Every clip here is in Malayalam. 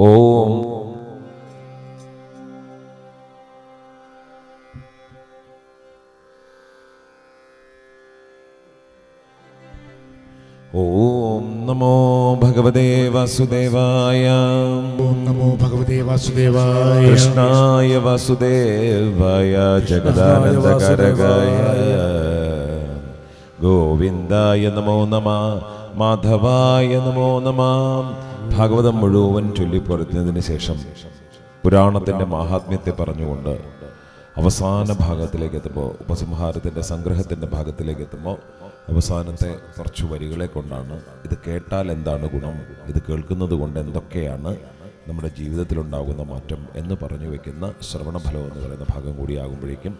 ഓം. ഓം നമോ ഭഗവതേ വാസുദേവായ. ഓം നമോ ഭഗവതേ വാസുദേവായ. കൃഷ്ണായ വാസുദേവായ ജഗദാനന്ദകരകായ ഗോവിന്ദായ നമോ നമ. മാധവായ നമോ നമ. ഭാഗവതം മുഴുവൻ ചൊല്ലിപ്പറഞ്ഞതിന് ശേഷം പുരാണത്തിന്റെ മാഹാത്മ്യത്തെ പറഞ്ഞുകൊണ്ട് അവസാന ഭാഗത്തിലേക്ക് എത്തുമ്പോൾ ഉപസംഹാരത്തിന്റെ സംഗ്രഹത്തിന്റെ ഭാഗത്തിലേക്ക് എത്തുമ്പോൾ അവസാനത്തെ കുറച്ച് വരികളെ കൊണ്ടാണ് ഇത് കേട്ടാൽ എന്താണ് ഗുണം ഇത് കേൾക്കുന്നത് കൊണ്ട് എന്തൊക്കെയാണ് നമ്മുടെ ജീവിതത്തിലുണ്ടാകുന്ന മാറ്റം എന്ന് പറഞ്ഞു വെക്കുന്ന ശ്രവണഫലം എന്ന് പറയുന്ന ഭാഗം കൂടിയാകുമ്പോഴേക്കും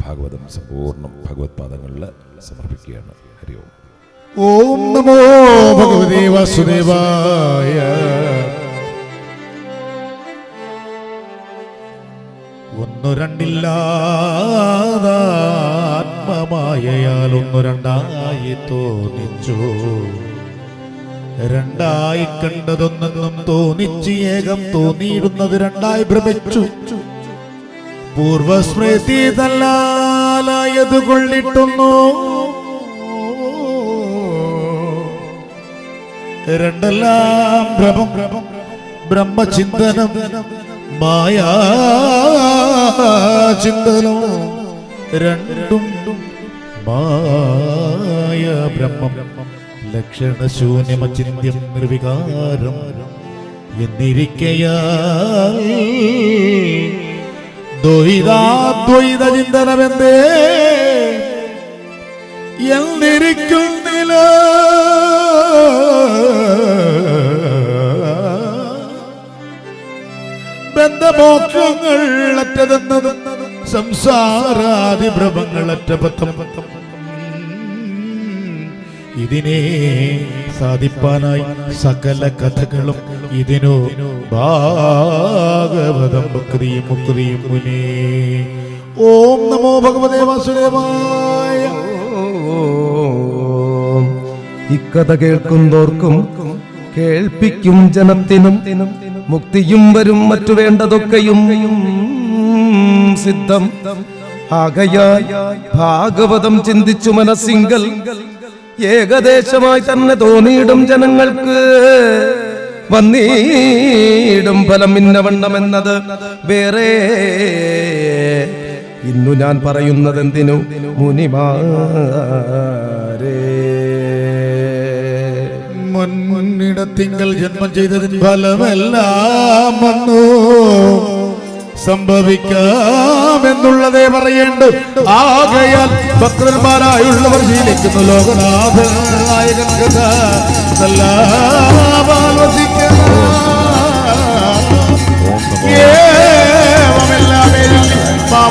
ഭാഗവതം സമ്പൂർണം ഭഗവത്പാദങ്ങളിൽ സമർപ്പിക്കുകയാണ്. ഹരി ഓം. ഓം നമോ ഭഗവതി വാസുദേവായ. ഒന്നു രണ്ടില്ലാതാത്മമായയാൽ ഒന്നു രണ്ടായി തോന്നിച്ചു. രണ്ടായി കണ്ടതൊന്നെന്നും തോന്നിച്ച് ഏകം തോന്നിയിടുന്നത് രണ്ടായി ഭ്രമിച്ചു. പൂർവസ്മൃതി തല്ലാലായത് കൊള്ളിട്ടുന്നു രണ്ടെല്ലാം ഭ്രമം ബ്രഹ്മചിന്തനം മായാ ചിന്തനോ. രണ്ടും മായ ബ്രഹ്മം ലക്ഷണശൂന്യമചിന്യം നിർവികാരം എന്നിരിക്കയാൽ ദ്വൈതാദ്വൈത ചിന്തനമെന്തേ എന്നിരിക്കുന്നില്ല ബന്ധമോക്ഷങ്ങൾ അറ്റതെന്നത് പത്തം ഇതിനെ സാധിപ്പാനായി സകല കഥകളും ഇതിനു ഭാഗവതം മുക്തിയും മുക്തിയും മുനേ ഓം നമോ ഭഗവതേ വാസുദേവായ. ഇക്കഥ കേൾക്കുന്നോർക്കും കേൾപ്പിക്കും ജനത്തിനും മുക്തിയും വരും മറ്റു വേണ്ടതൊക്കെയും സിദ്ധം. ആകയാൽ ഭാഗവതം ചിന്തിച്ചു മനസ്സിങ്കൽ ഏകദേശമായി തന്നെ തോന്നിയിടും ജനങ്ങൾക്ക്. വന്നീടും ഫലം ഇന്നവണ്ണമെന്നത് വേറെ. ഇന്നു ഞാൻ പറയുന്നത് എന്തിനു മുനിമാരേ. മുന്നിടത്തിങ്കൽ ജന്മം ചെയ്തതിന് ഫലമെല്ലാം വന്നു. സംഭവിക്കാമെന്നുള്ളതേ പറയേണ്ടു. ആകയാൽ ഭക്തന്മാരായുള്ളവർ ശീലിക്കുന്നു. ലോകനാഥനായകൻ കഥ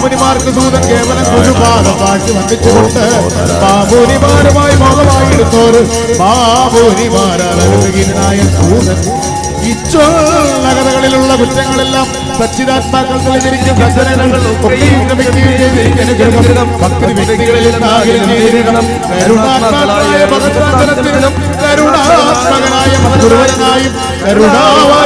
മാമുനിമാർക്ക് ദൂതൻ കേവലം ഗുരുപാദം കാട്ടി വന്ദിച്ചുകൊണ്ട് മാമുനിമാരുമായി മോഹമായിരുന്നോര് മാമുനിമാരായ ദൂതൻ. ഇച്ചോളകഥകളിലുള്ള കുറ്റങ്ങളെല്ലാം കരുണാവാരി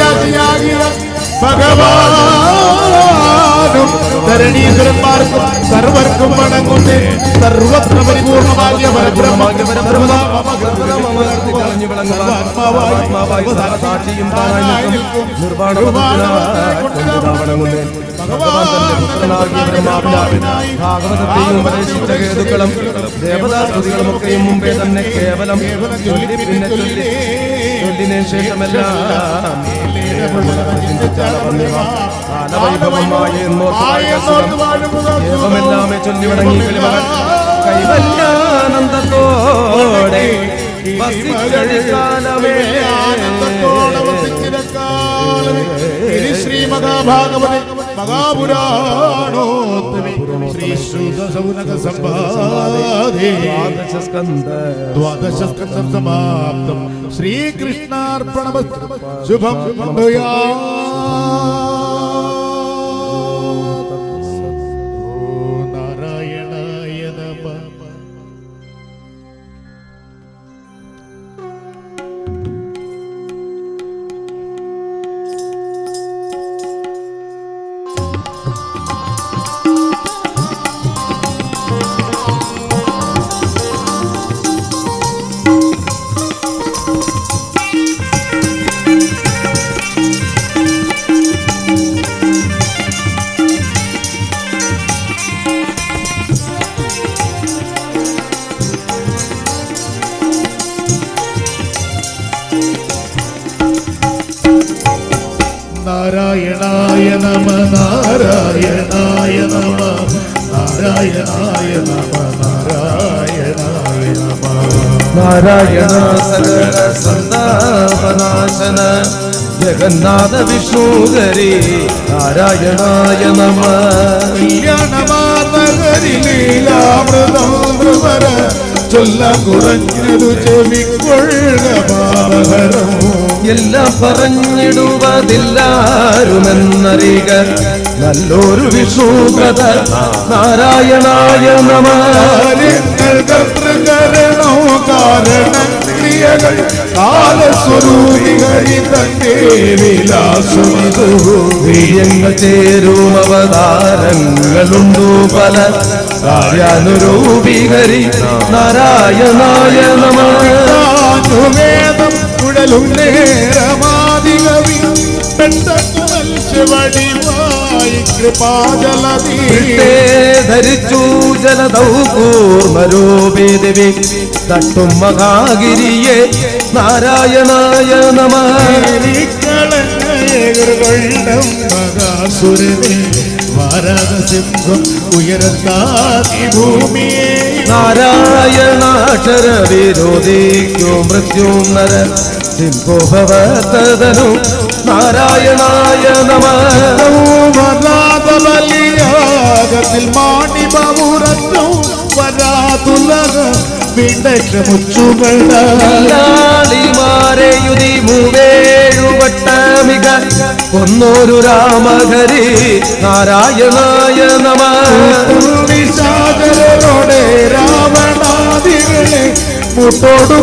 രാശിയാകിയ ധരണീസുരന്മാർക്കും സർവർക്കും വണങ്ങുന്നേ കരുണാവാരി രാശിയാകിയ ഭഗവാനും ധരണീശ്വരന്മാർക്കും സർവർക്കും വണങ്ങുന്നേ സർവത്ര പരിപൂർണമാകിയ പരബ്രഹ്മ ഭാഗവതത്തെയും ഉപദേശിച്ച ഹേതുക്കളും ദേവതാസ്തുതികളുമൊക്കെയും മുമ്പേ തന്നെ കേവലം ചൊല്ലി പിന്നെ ചൊല്ലി ചൊല്ലിന് ശേഷമെല്ലാം കാലവൈഭവമായി ഏവമെല്ലാമേ ചൊല്ലി വണങ്ങി കിളിമകൾ ശ്രീ ശുദ്ധസൗനക സംവാദേ സ്കന്ധ ദ്വാദശസ്കന്ധം സമാപ്തം. ശ്രീകൃഷ്ണാർപ്പണമസ്തു ശുഭം നാരായണായ നാരായണായ നമ നാരായണായ നമ നാരായണായ നമ നാരായണായ നമ. നാരായണ സകല സന്താപനാശന ജഗന്നാഥ വിഷ്ണുകരേ നാരായണായ നമ കല്യാണമാർന്നകരിലീലാമൃതം ധ്രുവര ചൊല്ല കുറഞ്ഞതു ചെവിക്കൊള്ളുക പാവഹരം എല്ലാം പറഞ്ഞിടുവതില്ലാരുമെന്നറിയുക നല്ലൊരു വിഷ്ണുകഥ നാരായണായ നമ. കാരണം ക്രിയകൾ കാലസ്വരൂപികളി തന്റെ വിലാസമിതു വീര്യങ്ങൾ ചേരും അവതാരങ്ങളുണ്ടു പല. കാര്യാനുരൂപീകരി നാരായണായ നമേദം കുഴലും നേരമാതികവി പെട്ടെന്ന് മത്സ്യവടിവായി കൃപാജലതീ. വിട്ടേ ധരിച്ചു ജലദൗ കൂർമരൂപേ ദേവി. തട്ടും മഹാഗിരിയെ നാരായണായ നമ ും. വാരാതസിംഹം ഉയരത്താതി ഭൂമിയെ. നാരായണാക്ഷര വിരോധിക്കോ മൃത്യുന്നര നര സിംഹോഭവതനു നാരായണായ നമ. ബലിയാകത്തിൽ മാണിപമുറത്തും വരാതുലക വിടക്ഷമുച്ചുകൾ ലാളിമാരെ യുതി മൂവേഴുവട്ടമിക കൊന്നൊരു രാമഹരി നാരായണായ നമ. വിശാചരോടെ രാവണാദികളെ മുട്ടോടു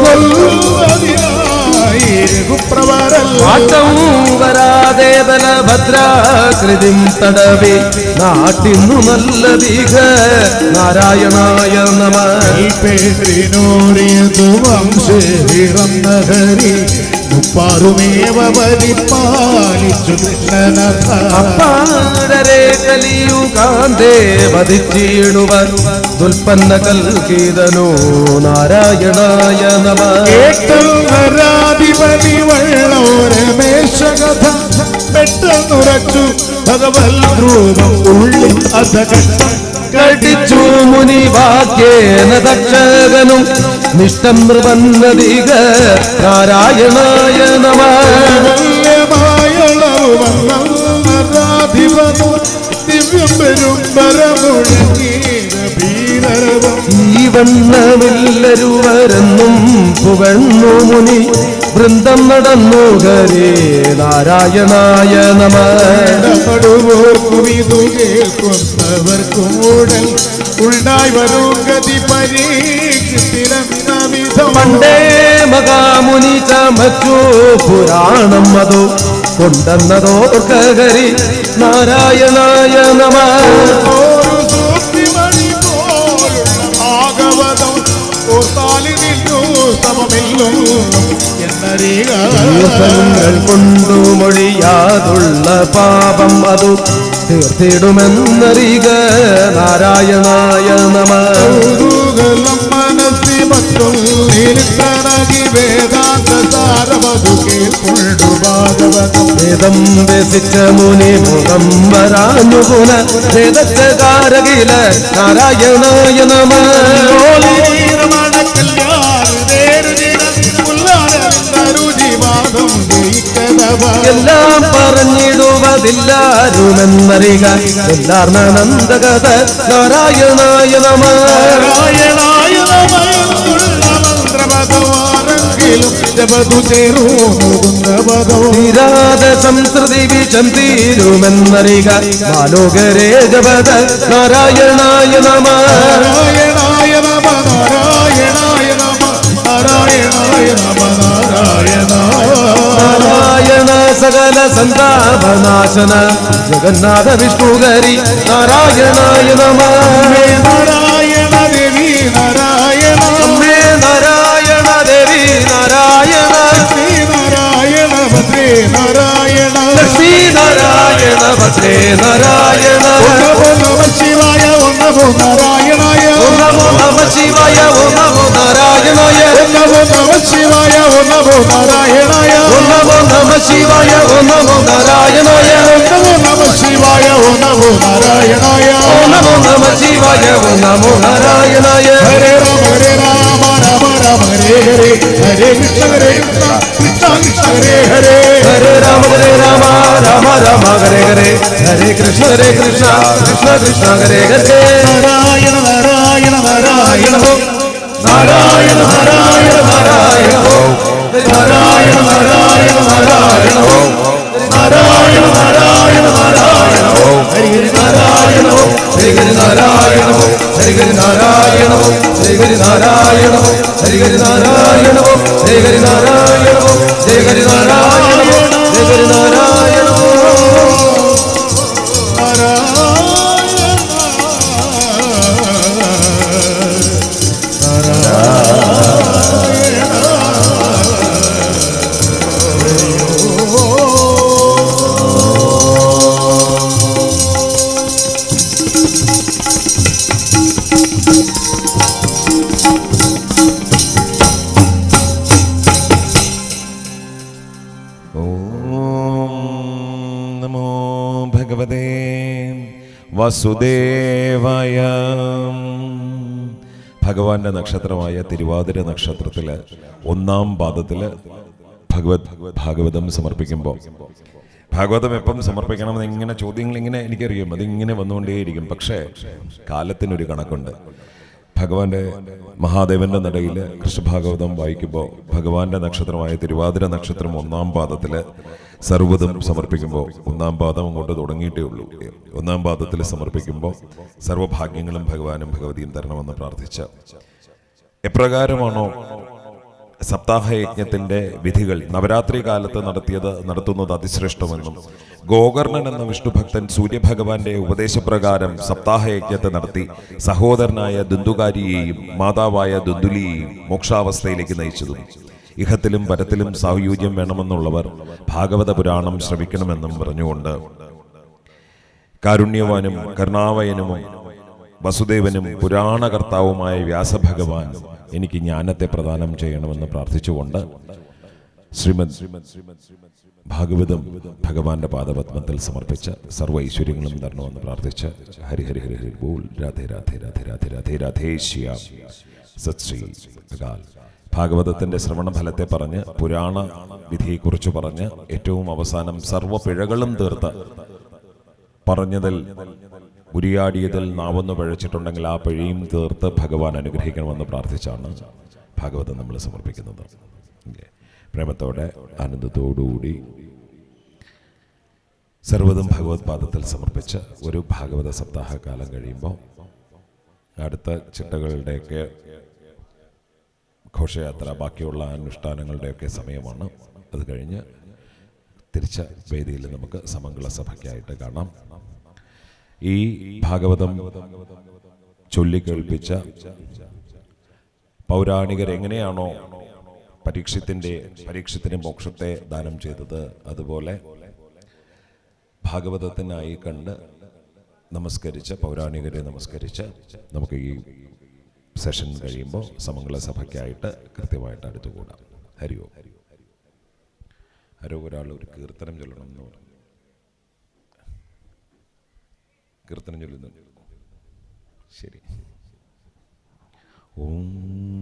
വരാതെ ബലഭദ്രാകൃതിം തടവി. നാട്ടിന്നു നല്ല ദീഘ നാരായണായ നമ. പേരിനോറിയതു ഹരി മുപ്പാറുമേവ പരിപാലിച്ചു കൃഷ്ണനഥ. അപ്പാടരെ കലിയുകാന്തേ ദുൽപ്പന്ന കൽകീതനോ നാരായണായ നമ. കേട്ടൽവരാധിപതി വള്ളോരമേശകഥ പെട്ടെന്നുറച്ചു ഭഗവത് രൂപം ഉള്ളിൽ അധഘട്ടം കടിച്ചു മുനി വാക്യേന ദക്ഷകനും നിഷ്ടം നൃപന്നതിക നാരായണായ നമ ദിവ്യം വരും ഭീരവം ഈ വണ്ണമില്ലരുവരെന്നും പുകഴ്ന്നു മുനി വൃന്ദം നടന്നു ഹരേ നാരായണായ നമ. നടുവോർക്കും ഇതു കേൾക്കുന്നവർക്കും ഉടൽ ഉൾനായി വരും ഗതി പരീക്ഷിത്തിരമിതം പണ്ടേ മകാമുനി ചമച്ചു പുരാണം അതോ കരി നാരായണായ നമ. ദിവസങ്ങൾ കൊണ്ടു മൊഴിയാതുള്ള പാപം അതു തീർത്തിടുമെന്നറിക നാരായണായ നമ. മനസ്സി വേദം വ്യസിച്ച മുനി മുഖം വരാഞ്ഞു പുന വേദച്ചകാരകില നാരായണായ നമ. എല്ലാം പറഞ്ഞിടുവതില്ലാരുമെന്നറിക എല്ലാർന്ന നന്ദകഥ നാരായണായ നമ നാരായണായ തീരാത സംസ്കൃതി വിഷം തീരുമെന്നറിക മാലോകരേ ജപത നാരായണായ നമ സകല സന്താപനാശന ജഗന്നാഥ വിഷ്ണുകരി നാരായണായ നമ. നാരായണ ദേവി നാരായണ. അമ്മേ നാരായണ ദേവി നാരായണ. ശ്രീ നാരായണ ഭദ്രേ നാരായണ. ഭദ്രേ നാരായണ. നമോ ശിവായ നമോ നാരായണായ. നമോ നമ ശിവായ നമോ നാരായണായ. നമോ നമ ശിവായ നമോ നാരായണായ. ഓം നമോ നമ ശിവായ ഓം നമോ നാരായണായ നമോ നമ ശിവായ ഓം നമോ നാരായണായ ഓം നമോ നമ ശിവായ ഓം നമോ നാരായണായ ഹരേ രാമ ഹരേ രാമ രാമ രാമ ഹരേ ഹരേ ഹരേ കൃഷ്ണ ഹരേ കൃഷ്ണ കൃഷ്ണ കൃഷ്ണ ഹരേ ഹരേ ഹരേ രാമ ഹരേ രാമ രാമ രാമ ഹരേ ഹരേ ഹരേ കൃഷ്ണ ഹരേ കൃഷ്ണ കൃഷ്ണ കൃഷ്ണ ഹരേ ഹരേ നാരായണ നാരായണ നാരായണ ഓം നാരായണ നാരായണ നാരായണ ഓം നാരായണ നാരായണ നാരായണ ഓം ഹരിഹരി നാരായണ ഓം ഹരിഹരി നാരായണ ഓം ഹരിഹരി നാരായണ ഓം ഹരിഹരി നാരായണ ഓം ഹരിഹരി നാരായണ വസുദേവായ. ഭഗവാന്റെ നക്ഷത്രമായ തിരുവാതിര നക്ഷത്രത്തിൽ ഒന്നാം പാദത്തിൽ ഭഗവത് ഭാഗവതം സമർപ്പിക്കുമ്പോൾ ഭാഗവതം എപ്പം സമർപ്പിക്കണമെന്ന് ഇങ്ങനെ ചോദ്യങ്ങൾ ഇങ്ങനെ എനിക്കറിയും. അതിങ്ങനെ വന്നുകൊണ്ടേയിരിക്കും. പക്ഷേ കാലത്തിനൊരു കണക്കുണ്ട്. ഭഗവാന്റെ മഹാദേവന്റെ നടയിൽ കൃഷ്ണഭാഗവതം വായിക്കുമ്പോൾ ഭഗവാന്റെ നക്ഷത്രമായ തിരുവാതിര നക്ഷത്രം ഒന്നാം പാദത്തിൽ സർവതും സമർപ്പിക്കുമ്പോൾ ഒന്നാം പാദം അങ്ങോട്ട് തുടങ്ങിയിട്ടേ ഉള്ളൂ. ഒന്നാം പാദത്തിൽ സമർപ്പിക്കുമ്പോൾ സർവഭാഗ്യങ്ങളും ഭഗവാനും ഭഗവതിയും തരണമെന്ന് പ്രാർത്ഥിച്ച. എപ്രകാരമാണോ സപ്താഹയജ്ഞത്തിന്റെ വിധികൾ നവരാത്രി കാലത്ത് നടത്തിയത് നടത്തുന്നത് അതിശ്രേഷ്ഠമെന്നും. ഗോകർണൻ എന്ന വിഷ്ണുഭക്തൻ സൂര്യഭഗവാന്റെ ഉപദേശപ്രകാരം സപ്താഹയജ്ഞത്തെ നടത്തി. സഹോദരനായ ദുന്ദുകാരിയെയും മാതാവായ ദുന്ദുലിയെയും മോക്ഷാവസ്ഥയിലേക്ക് നയിച്ചതും. ഇഹത്തിലും പരത്തിലും സാഹുയോജ്യം വേണമെന്നുള്ളവർ ഭാഗവത പുരാണം ശ്രമിക്കണമെന്നും പറഞ്ഞുകൊണ്ട്. കാരുണ്യവാനും കരുണാവയനും വസുദേവനും പുരാണകർത്താവുമായ വ്യാസഭഗവാൻ എനിക്ക് ജ്ഞാനത്തെ പ്രദാനം ചെയ്യണമെന്ന് പ്രാർത്ഥിച്ചുകൊണ്ട് ശ്രീമദ് ഭാഗവതം ഭഗവാന്റെ പാദപത്മത്തിൽ സമർപ്പിച്ച സർവ ഐശ്വര്യങ്ങളും തരണമെന്ന് പ്രാർത്ഥിച്ച് ഹരി ഹരി ഹരി ഹരി ബോൾ. രാധേ രാധേ രാധേ രാധേ രാധേ രാധേ സത്ശ്രീ ശ്രവണ ഫലത്തെ പറഞ്ഞ് പുരാണ വിധിയെക്കുറിച്ച് പറഞ്ഞ് ഏറ്റവും അവസാനം സർവ പിഴകളും തീർത്ത് പറഞ്ഞതിൽ ഉരിയാടിയതിൽ നാവൊന്ന് പഴച്ചിട്ടുണ്ടെങ്കിൽ ആ പിഴയും തീർത്ത് ഭഗവാൻ അനുഗ്രഹിക്കണമെന്ന് പ്രാർത്ഥിച്ചാണ് ഭാഗവതം നമ്മൾ സമർപ്പിക്കുന്നത്? പ്രേമത്തോടെ ആനന്ദത്തോടുകൂടി സർവതും ഭഗവത് പാദത്തിൽ സമർപ്പിച്ച് ഒരു ഭാഗവത സപ്താഹകാലം കഴിയുമ്പോൾ അടുത്ത ചിട്ടകളുടെയൊക്കെ ഘോഷയാത്ര ബാക്കിയുള്ള അനുഷ്ഠാനങ്ങളുടെയൊക്കെ സമയമാണ്. അത് കഴിഞ്ഞ് തിരിച്ച വേദിയിൽ നമുക്ക് സമംഗള സഭയ്ക്കായിട്ട് കാണാം. ഈ ഭാഗവതം ചൊല്ലിക്കേൾപ്പിച്ച പൗരാണികർ എങ്ങനെയാണോ പരീക്ഷത്തിന്റെ പരീക്ഷത്തിന് മോക്ഷത്തെ ദാനം ചെയ്തത് അതുപോലെ ഭാഗവതത്തിനായി കണ്ട് നമസ്കരിച്ച പൗരാണികരെ നമസ്കരിച്ച് നമുക്ക് ഈ സെഷൻ കഴിയുമ്പോൾ സമംഗള സഭയ്ക്കായിട്ട് കൃത്യമായിട്ട് അടുത്തുകൂടാം. ഹരിയോ. ഹരിയോ. ഹരോ ഒരാൾ ഒരു കീർത്തനം ചൊല്ലണം എന്ന് പറഞ്ഞു. കീർത്തനം ചൊല്ലുന്നു. ശരി. ഓം